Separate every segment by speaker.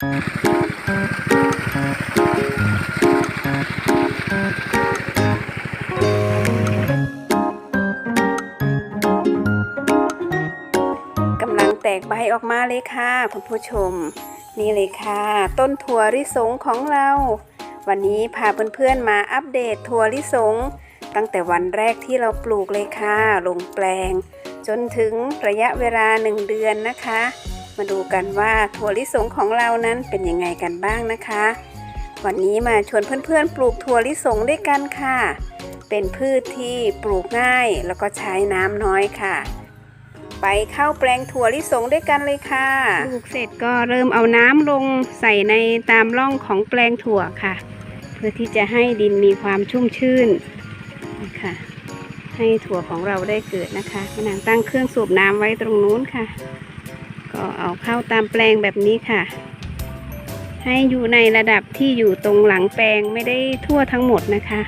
Speaker 1: กำลังแตกใบออกมาเลยค่ะ คุณผู้ชม นี่เลยค่ะ ต้นถั่วลิสงของเรา วันนี้พาเพื่อนๆมาอัปเดตถั่วลิสง ตั้งแต่วันแรกที่เราปลูกเลยค่ะ ลงแปลง จนถึงระยะเวลาหนึ่งเดือนนะคะ มาดูกันว่าถั่วลิสงของเรานั้นเป็นยังไงกันบ้างนะคะ วันนี้มาชวนเพื่อนๆ ปลูกถั่วลิสงด้วยกันค่ะ เป็นพืชที่ปลูกง่ายแล้วก็ใช้น้ำน้อยค่ะ ไปเข้าแปลงถั่วลิสงด้วยกันเลยค่ะ ปลูกเสร็จก็เริ่มเอาน้ำลงใส่ในตามร่องของแปลงถั่วค่ะ เพื่อที่จะให้ดินมีความชุ่มชื่นนะคะให้ถั่วของเราได้เกิดนะคะมะนางตั้งเครื่องสูบน้ำไว้ตรงนู้นค่ะ ก็เอาเข้าตามแปลงแบบนี้ค่ะ ให้อยู่ในระดับที่อยู่ตรงหลังแปลงไม่ได้ทั่วทั้งหมดนะคะ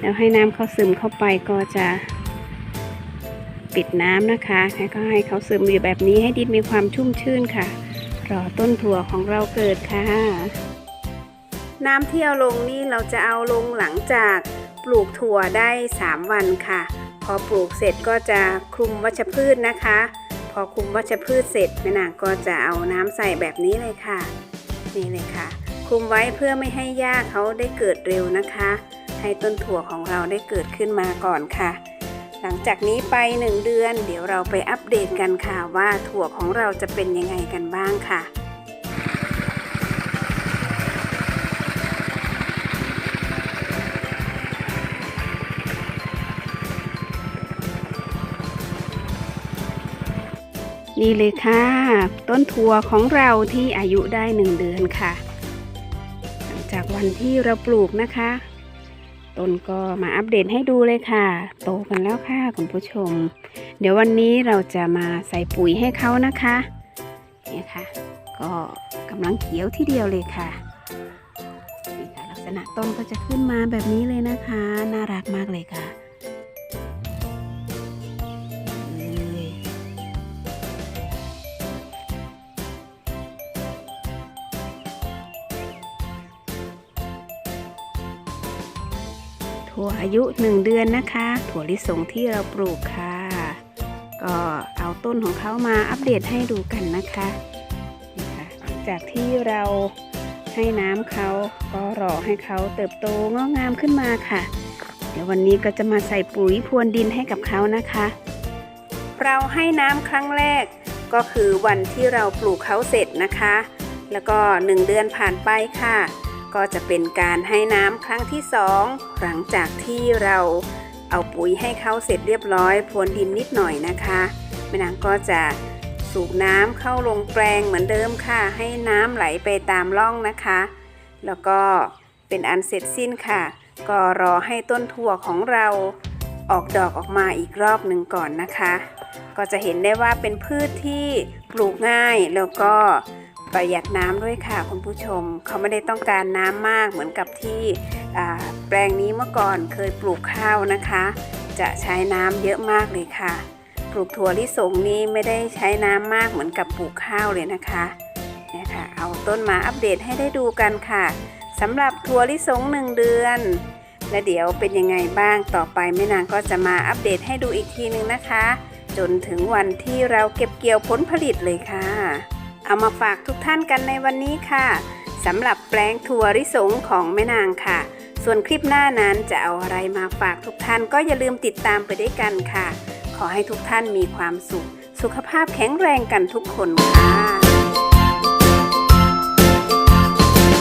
Speaker 1: แล้วให้น้ำเขาซึมเข้าไปก็จะปิดน้ำนะคะแล้วก็ให้เขาซึมอยู่แบบนี้ให้ดินมีความชุ่มชื่นค่ะ รอต้นถั่วของเราเกิดค่ะ น้ำที่เอาลงนี่เราจะเอาลงหลังจากปลูกถั่วได้ 3 วันค่ะ พอปลูกเสร็จก็จะคลุมวัชพืชนะคะ พอคุมวัชพืชเสร็จแม่นางก็จะเอาน้ำใส่แบบนี้เลยค่ะ นี่เลยค่ะ คุมไว้เพื่อไม่ให้หญ้าเขาได้เกิดเร็วนะคะ ให้ต้นถั่วของเราได้เกิดขึ้นมาก่อนค่ะ หลังจากนี้ไป 1 เดือน เดี๋ยวเราไปอัปเดตกันค่ะว่าถั่วของเราจะเป็นยังไงกันบ้างค่ะ นี่เลยค่ะ ต้นถั่วของเราที่อายุได้1เดือนค่ะ หลังจากวันที่เราปลูกนะคะ ต้นก็มาอัปเดตให้ดูเลยค่ะ โตกันแล้วค่ะคุณผู้ชม เดี๋ยววันนี้เราจะมาใส่ปุ๋ยให้เขานะคะเนี่ยค่ะ ก็กำลังเขียวที่เดียวเลยค่ะนี่ค่ะ ลักษณะต้นก็จะขึ้นมาแบบนี้เลยนะคะ น่ารักมากเลยค่ะ ถั่วอายุ 1 เดือนนะคะ ถั่วลิสงที่เราปลูกค่ะ ก็เอาต้นของเขามาอัปเดตให้ดูกันนะคะนี่ค่ะหลังจากที่เราให้น้ำเขาก็รอให้เขาเติบโตงอกงามขึ้นมาค่ะ เดี๋ยววันนี้ก็จะมาใส่ปุ๋ยพรวนดินให้กับเขานะคะ เราให้น้ำครั้งแรกก็คือวันที่เราปลูกเขาเสร็จนะคะ แล้วก็ 1 เดือนผ่านไปค่ะ ก็จะเป็นการให้น้ำครั้งที่สองหลังจากที่เราเอาปุ๋ยให้เขาเสร็จเรียบร้อยพรวนดินนิดหน่อยนะคะแม่นางก็จะสูบน้ำเข้าลงแปลงเหมือนเดิมค่ะ ให้น้ำไหลไปตามร่องนะคะ แล้วก็เป็นอันเสร็จสิ้นค่ะ ก็รอให้ต้นถั่วของเราออกดอกออกมาอีกรอบหนึ่งก่อนนะคะ ก็จะเห็นได้ว่าเป็นพืชที่ปลูกง่ายแล้วก็ ประหยัดน้ำด้วยค่ะคุณผู้ชม เขาไม่ได้ต้องการน้ำมากเหมือนกับที่แปลงนี้เมื่อก่อนเคยปลูกข้าวนะคะ จะใช้น้ำเยอะมากเลยค่ะ ปลูกถั่วลิสงนี้ไม่ได้ใช้น้ำมากเหมือนกับปลูกข้าวเลยนะคะเนี่ยค่ะเอาต้นมาอัปเดตให้ได้ดูกันค่ะสำหรับถั่วลิสงหนึ่งเดือน และเดี๋ยวเป็นยังไงบ้างต่อไปแม่นางก็จะมาอัปเดตให้ดูอีกทีนึงนะคะ จนถึงวันที่เราเก็บเกี่ยวผลผลิตเลยค่ะ เอามาฝากทุกท่านกันในวันนี้ค่ะสำหรับแปลงถั่วริสงของแม่นางค่ะ ส่วนคลิปหน้านั้นจะเอาอะไรมาฝากทุกท่านก็อย่าลืมติดตามไปด้วยกันค่ะ ขอให้ทุกท่านมีความสุข สุขภาพแข็งแรงกันทุกคนค่ะ